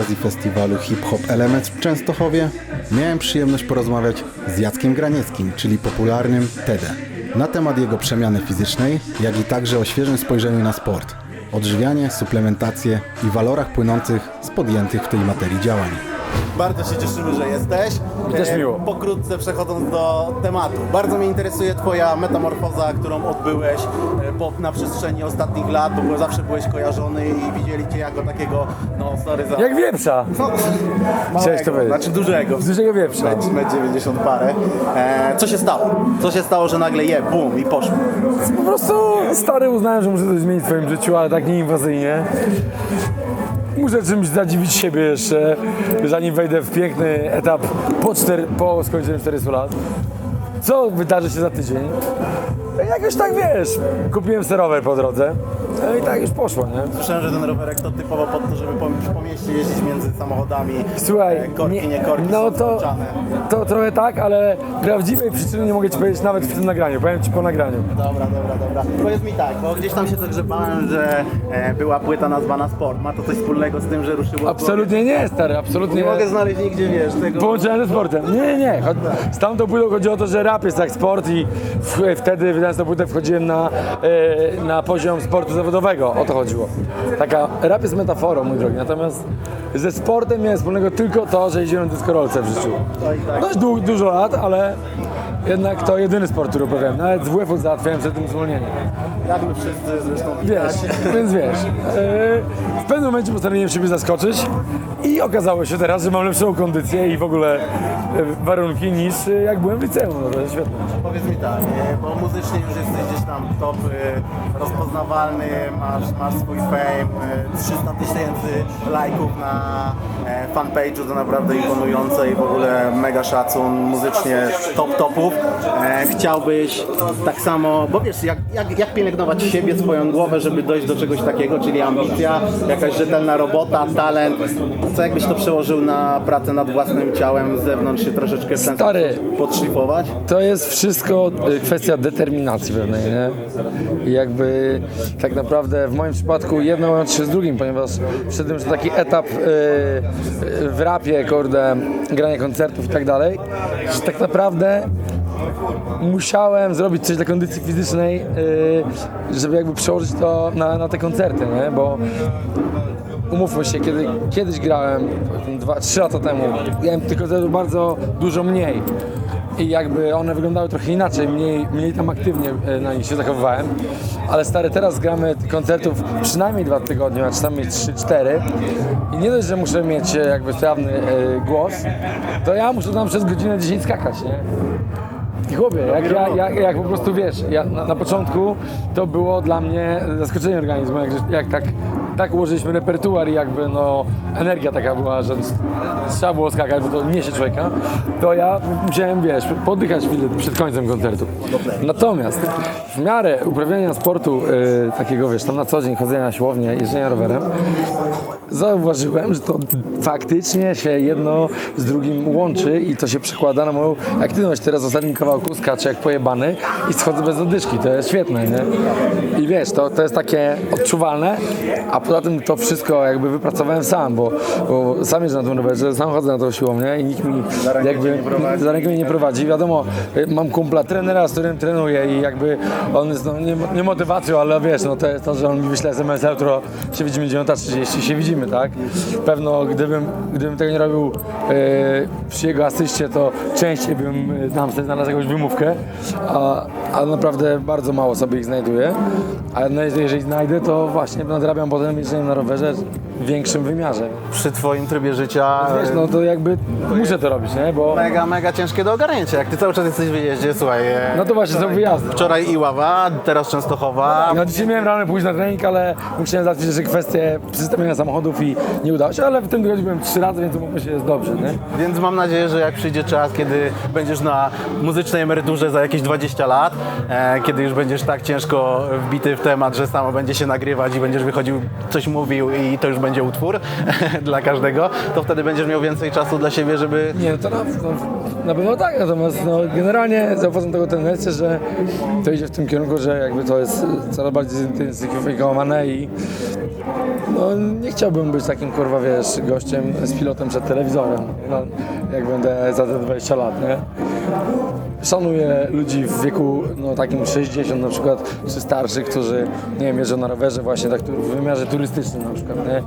Okazji festiwalu Hip Hop Elements w Częstochowie miałem przyjemność porozmawiać z Jackiem Granieckim, czyli popularnym Tede, na temat jego przemiany fizycznej, jak i także o świeżym spojrzeniu na sport, odżywianie, suplementację i walorach płynących z podjętych w tej materii działań. Bardzo się cieszymy, że jesteś. też E, miło. Pokrótce przechodząc do tematu. Bardzo mnie interesuje Twoja metamorfoza, którą odbyłeś e, na przestrzeni ostatnich lat, bo zawsze byłeś kojarzony i widzieli Cię jako takiego, no sorry za... Jak wieprza. No, Chciałeś to powiedzieć. znaczy dużego. Z dużego wieprza. Metr 90 parę. E, co się stało? Co się stało, że nagle je, bum i poszło? Po prostu stary uznałem, że muszę coś zmienić w swoim życiu, ale tak nieinwazyjnie. Muszę czymś zadziwić siebie jeszcze, zanim wejdę w piękny etap po, cztery, po skończeniu 400 lat. Co wydarzy się za tydzień? Jakoś tak wiesz, kupiłem sterower po drodze no i tak już poszło, nie? Słyszałem, że ten rowerek to typowo po to, żeby po, po mieście jeździć między samochodami. Słuchaj, e, korki, nie, korki no są to, to trochę tak, ale prawdziwej przyczyny nie mogę Ci powiedzieć nawet w tym nagraniu, powiem Ci po nagraniu. Dobra, dobra, dobra. Powiedz mi tak, bo gdzieś tam się zagrzebałem, że e, była płyta nazwana Sport. Ma to coś wspólnego z tym, że ruszyło... Absolutnie nie, stary, absolutnie Nie mogę znaleźć nigdzie, wiesz, tego... Połączone ze sportem. Nie, nie, nie. Chod- Z tamtą płytą chodzi o to, że rap jest jak sport i w, wtedy wydając tą płytę wchodziłem na, e, na poziom sportu zawodowego. O to chodziło. Taka, rap jest metaforą, mój drogi. Natomiast ze sportem miałem wspólnego tylko to, że jeździłem na dyskorolce w życiu. Dość du- dużo lat, ale jednak to jedyny sport, który uprawiałem. Nawet z WF-u załatwiałem przed tym zwolnienie. Jak my wszyscy zresztą Wiesz, więc wiesz. e, W pewnym momencie postanowiłem siebie zaskoczyć i okazało się teraz, że mam lepszą kondycję i w ogóle e, warunki niż e, jak byłem w liceum. No to jest świetne. Powiedz mi tak, nie? bo muzycznie już jesteś gdzieś tam top, y, rozpoznawalny, masz, masz swój fame, y, 300 tysięcy lajków na e, fanpage'u, to naprawdę imponujące i w ogóle mega szacun, muzycznie top topów. E, chciałbyś tak samo, bo wiesz, jak, jak, jak pielęgnować siebie, swoją głowę, żeby dojść do czegoś takiego, czyli ambicja, jakaś rzetelna robota, talent. Co jakbyś to przełożył na pracę nad własnym ciałem z zewnątrz się troszeczkę w ten Stary. podszlifować? To jest wszystko e, kwestia determinacji pewnej, nie? I jakby tak naprawdę w moim przypadku jedno łączy się z drugim, ponieważ wszedłem na taki etap e, e, w rapie, kurde, grania koncertów i tak dalej, że tak naprawdę musiałem zrobić coś dla kondycji fizycznej, y, żeby jakby przełożyć to na, na te koncerty, nie? Bo umówmy się, kiedy kiedyś grałem, 2-3 lata temu, tych koncertów bardzo dużo mniej. I jakby one wyglądały trochę inaczej, mniej, mniej tam aktywnie e, na nich się zachowywałem. Ale stary, teraz gramy koncertów przynajmniej dwa tygodnie, a czasami 3-4. I nie dość, że muszę mieć e, jakby sprawny e, głos, to ja muszę tam przez godzinę 10 skakać, nie? I chłopie, jak, ja, jak, jak po prostu wiesz, ja na, na początku to było dla mnie zaskoczenie organizmu, jak, jak tak, tak ułożyliśmy repertuar i jakby no energia taka była, że trzeba było skakać, bo to niesie człowieka, to ja musiałem, wiesz, poddychać chwilę przed końcem koncertu. Natomiast w miarę uprawiania sportu y, takiego, wiesz, tam na co dzień chodzenia na siłownię, jeżdżenia rowerem, zauważyłem, że to faktycznie się jedno z drugim łączy i to się przekłada na moją aktywność. Teraz w ostatnim kawałku skaczę jak pojebany i schodzę bez zadyszki. To jest świetne, nie? I wiesz, to, to jest takie odczuwalne, a poza tym to wszystko jakby wypracowałem sam, bo, bo sam jeżdżę na tym rowerze, sam chodzę na tą siłownię i nikt mi rękę jakby nie za rękę mnie nie prowadzi. Wiadomo, y, mam kumpla trenera, z którym trenuję i jakby on jest no, nie, nie motywacją, ale wiesz, no to jest to, że on mi wyśle SMS jutro się widzimy 9.30, się widzimy, tak? Pewno gdybym, gdybym tego nie robił e, przy jego asyście, to częściej bym tam sobie znalazł jakąś wymówkę, a, a naprawdę bardzo mało sobie ich znajduję. A no, jeżeli znajdę, to właśnie nadrabiam potem jeżdżeniem na rowerze w większym wymiarze. Przy twoim trybie życia Wiesz, no to jakby muszę to robić, nie? Bo mega, mega ciężkie do ogarnięcia. Jak ty cały czas jesteś w wyjeździe, słuchaj. e, no to właśnie są wyjazdy. Wczoraj Iława, teraz Częstochowa. No dzisiaj miałem rano pójść na trening, ale musiałem załatwić jeszcze kwestie przystawienia samochodów i nie udało się, ale w tym tygodniu byłem trzy razy, więc umówmy się, jest dobrze, nie? Więc mam nadzieję, że jak przyjdzie czas, kiedy będziesz na muzycznej emeryturze za jakieś 20 lat, kiedy już będziesz tak ciężko wbity w temat, że samo będzie się nagrywać i będziesz wychodził, coś mówił i to już będzie utwór dla każdego, to wtedy będziesz miał więcej czasu dla siebie, żeby Nie, to na, na pewno tak, natomiast no, generalnie zauważam tego tendencję, że to idzie w tym kierunku, że jakby to jest coraz bardziej zintensyfikowane i No nie chciałbym być takim kurwa wiesz gościem z pilotem przed telewizorem, no, jak będę za te 20 lat, nie? Szanuję ludzi w wieku no, takim 60 na przykład, czy starszych, którzy nie wiem, jeżdżą na rowerze właśnie tak w wymiarze turystycznym na przykład, nie?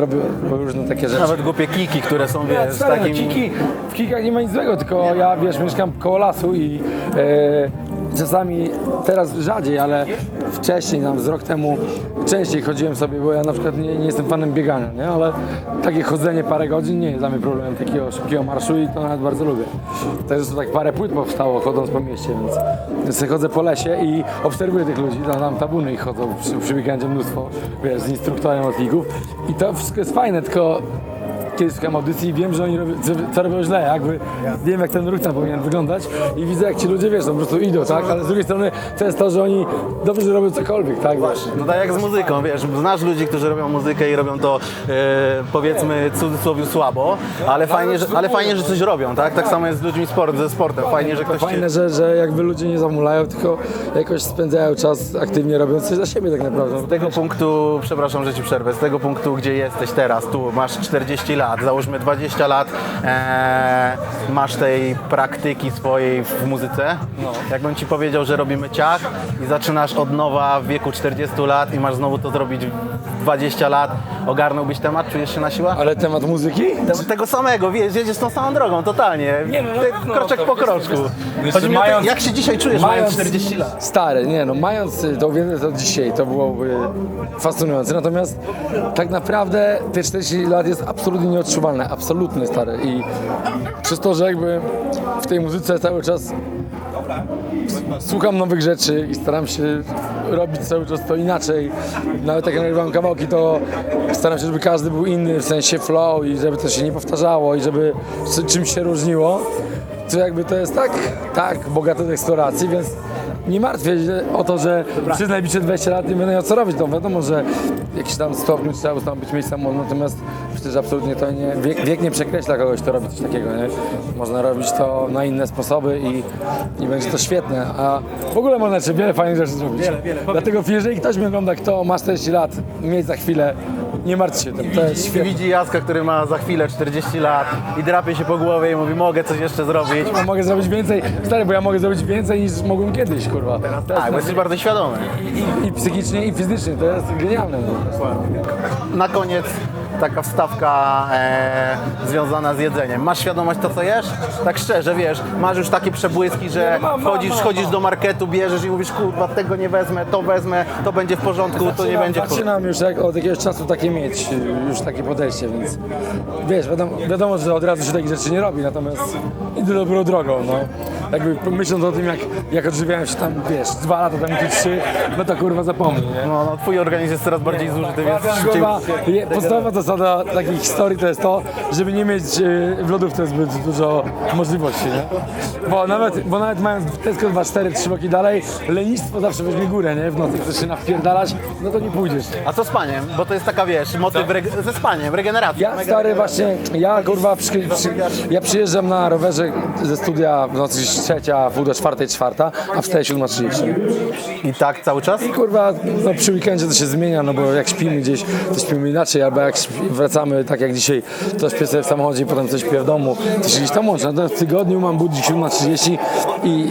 Robią, robią różne takie rzeczy. Nawet głupie kiki, które są wiesz, z Stary, no, takim... kiki, w kikach nie ma nic złego, tylko ja wiesz, mieszkam koło lasu i e, czasami teraz rzadziej, ale wcześniej, tam z rok temu częściej chodziłem sobie, bo ja na przykład nie, nie jestem fanem biegania, nie? ale takie chodzenie parę godzin nie jest dla mnie problemem takiego szybkiego marszu i to nawet bardzo lubię. Też tak parę płyt powstało chodząc po mieście, więc, więc chodzę po lesie i obserwuję tych ludzi, tam, tam tabuny ich chodzą przy, przy mnóstwo, wiesz, z instruktorem od lików i to wszystko jest fajne, tylko kiedyś słucham audycji i wiem, że oni robią, co, robią źle, jakby wiem jak ten ruch tam powinien wyglądać i widzę jak ci ludzie, wiesz, no, po prostu idą, tak, ale z drugiej strony to jest to, że oni dobrze robią cokolwiek, tak, wiesz. No tak jak z muzyką, wiesz, znasz ludzi, którzy robią muzykę i robią to e, powiedzmy w cudzysłowie słabo, ale fajnie, że, ale fajnie, że coś robią, tak? Tak samo jest z ludźmi sport, ze sportem, fajnie, że ktoś. Fajne, że, że jakby ludzie nie zamulają, tylko jakoś spędzają czas aktywnie robiąc coś dla siebie tak naprawdę. Z tego punktu, przepraszam, że ci przerwę, z tego punktu, gdzie jesteś teraz, tu masz 40 lat, załóżmy 20 lat, e, masz tej praktyki swojej w muzyce. Jakbym ci powiedział, że robimy ciach i zaczynasz od nowa w wieku 40 lat i masz znowu to zrobić 20 lat, ogarnąłbyś temat, czujesz się na siłę? Ale temat muzyki? Te- Tego samego, wiesz, jedziesz tą samą drogą, totalnie. Nie, no na Ty- pewno, kroczek to po kroczku. wiesz, Chodzi mi o to, mając- jak się dzisiaj czujesz, mając 40 lat? Stary, nie no, mając y, tą wiedzę to dzisiaj, to byłoby fascynujące. Natomiast tak naprawdę te 40 lat jest absolutnie nieodczuwalne, absolutnie stary. I przez to, że jakby w tej muzyce cały czas słucham nowych rzeczy i staram się robić cały czas to inaczej. Nawet jak nagrywam kawałki, to staram się, żeby każdy był inny, w sensie flow i żeby to się nie powtarzało i żeby czymś się różniło. To jakby to jest tak, tak bogate w eksploracji, więc nie martwię się o to, że przez najbliższe 20 lat nie będę miał co robić. No wiadomo, że jakiś tam stopniu trzeba ustąpić miejsca, mu, natomiast myślę, że absolutnie to nie, wiek, wiek nie przekreśla kogoś, kto robi coś takiego, nie? Można robić to na inne sposoby i, i będzie to świetne, a w ogóle można jeszcze wiele fajnych rzeczy zrobić. Dlatego jeżeli ktoś mnie ogląda, kto ma 40 lat, mieć za chwilę, nie martw się tym, to jest I świetne. widzi Jacka, który ma za chwilę 40 lat i drapie się po głowie i mówi, mogę coś jeszcze zrobić. Ja mogę zrobić więcej, stary, bo ja mogę zrobić więcej niż mogłem kiedyś, kurwa. Jest Tak, bo jesteś bardzo świadomy. i, i psychicznie, i fizycznie, to jest genialne. No. Na koniec taka wstawka e, związana z jedzeniem. Masz świadomość to, co jesz? Tak szczerze, wiesz, masz już takie przebłyski, że mam, chodzisz, do marketu, bierzesz i mówisz, kurwa, tego nie wezmę, to wezmę, to będzie w porządku, to nie będzie w porządku. Zaczynam już jak, od jakiegoś czasu takie mieć, już takie podejście, więc wiesz, wiadomo, wiadomo, że od razu się takich rzeczy nie robi, natomiast idę dobrą drogą, no. Jakby myśląc o tym, jak, jak odżywiałem się tam, wiesz, dwa lata temu czy trzy, no to kurwa zapomnij, nie? No, no, twój organizm jest coraz bardziej zużyty, więc szybciej... Kurwa, je- podstawowa zasada takich historii to jest to, żeby nie mieć e, w lodówce zbyt dużo możliwości, nie? Bo nawet, bo nawet mając Tesco 2-4, 3 bloki dalej, lenistwo zawsze weźmie górę, nie? W nocy chcesz się nawpierdalać, no to nie pójdziesz. A co z paniem? Bo to jest taka, wiesz, motyw reg- ze spaniem, regeneracja. Ja stary właśnie, ja kurwa, przy, przy, ja przyjeżdżam na rowerze ze studia w nocy trzecia, pół do czwartej, czwarta, a wstaję 7.30. I tak cały czas? Kurwa, no przy weekendzie to się zmienia, no bo jak śpimy gdzieś, to śpimy inaczej, albo jak wracamy tak jak dzisiaj, to śpię sobie w samochodzie i potem coś śpię w domu, to się gdzieś tam łączy. Natomiast w tygodniu mam budzik 7.30 i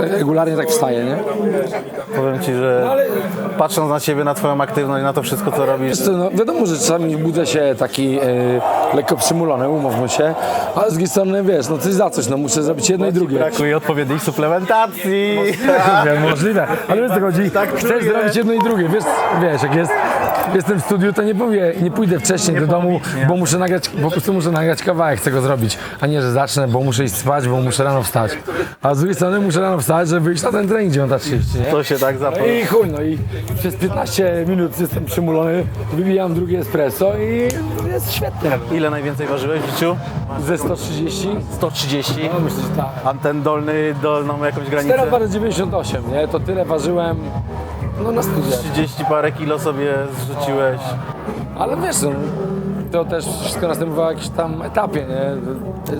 regularnie tak wstaję, nie? Powiem ci, że patrząc na ciebie, na twoją aktywność, na to wszystko, co robisz, co, no, wiadomo, że czasami budzę się taki e, lekko przymulony, umówmy się, ale z drugiej strony, wiesz, no coś za coś, no muszę zrobić jedno i drugie. brakuje odpowiedniej suplementacji. Możliwe, możliwe, ale wiesz co chodzi, Tak chcesz zrobić jedno i drugie, wiesz, wiesz jak jest, jestem w studiu, to nie powie, nie pójdę wcześniej do domu, bo muszę nagrać, po prostu muszę nagrać kawałek, chcę go zrobić, a nie, że zacznę, bo muszę iść spać, bo muszę rano wstać, a z drugiej strony muszę rano wstać, żeby wyjść na ten trening 9.30, nie? To się tak No zapowie. i chuj, no i przez 15 minut jestem przymulony, wybijam drugie espresso i jest świetnie. Ile najwięcej ważyłeś w życiu? Ze 130, 130. no myślę, że tak. A ten dolny, dolną jakąś granicę? Teraz waży 98, nie? To tyle ważyłem, no na studiach. 30 parę kilo sobie zrzuciłeś. Ale wiesz, no, to też wszystko następowało w jakimś tam etapie, nie?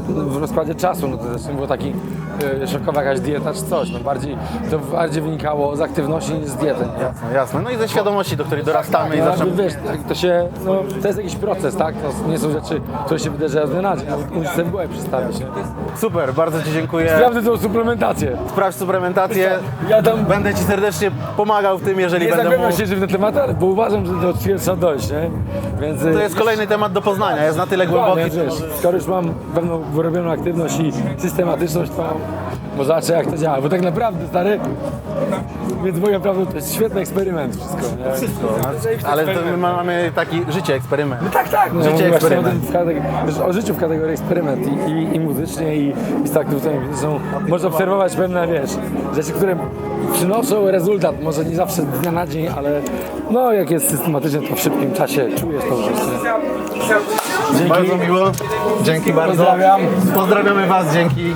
W rozkładzie czasu, no to też nie było taki e, szokowa jakaś dieta czy coś, no bardziej, to bardziej wynikało z aktywności niż z diety, nie? No jasne, no i ze świadomości, do której dorastamy i No, zaczynamy... jakby, wiesz, tak, to się, no, to jest jakiś proces, tak? To nie są rzeczy, które się wydarzają z dnia na dzień, musisz sobie w nie? Super, bardzo Ci dziękuję. Sprawdzę tą suplementację. Sprawdź suplementację. Ja tam Będę Ci serdecznie pomagał w tym, jeżeli nie będę zagłębiam mógł. się w ten temat, ale- bo uważam, że do czegoś trzeba dojść, nie? Więc To jest kolejny temat do poznania, jest na tyle głęboki. Wiesz, skoro już mam pewną wyrobioną aktywność i systematyczność, to może zobaczę jak to działa, bo tak naprawdę, stary, więc moim naprawdę to jest świetny eksperyment wszystko, nie? Ale to my mamy taki życie eksperyment. Tak, tak. No, Życie mówię właśnie eksperyment. O, tym w kateg- wiesz, o życiu w kategorii eksperyment i, i, i muzycznie i, i z taktywnymi fizyczną można obserwować pewne, wiesz, rzeczy, które przynoszą rezultat, może nie zawsze z dnia na dzień, ale no jak jest systematycznie, to w szybkim czasie czujesz to rzeczy. Dzięki. Bardzo miło. Dzięki bardzo. Pozdrawiam. Pozdrawiamy Was, dzięki.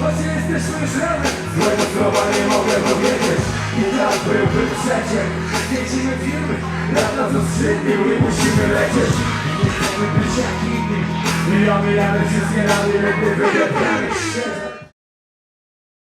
Choć jesteśmy już razem Złego słowa nie mogę powiedzieć I tak byłby przeciek Kręcimy filmy Lata do skrzydnił i musimy lecieć I nie chcemy być jak inni Mijamy wyjedziemy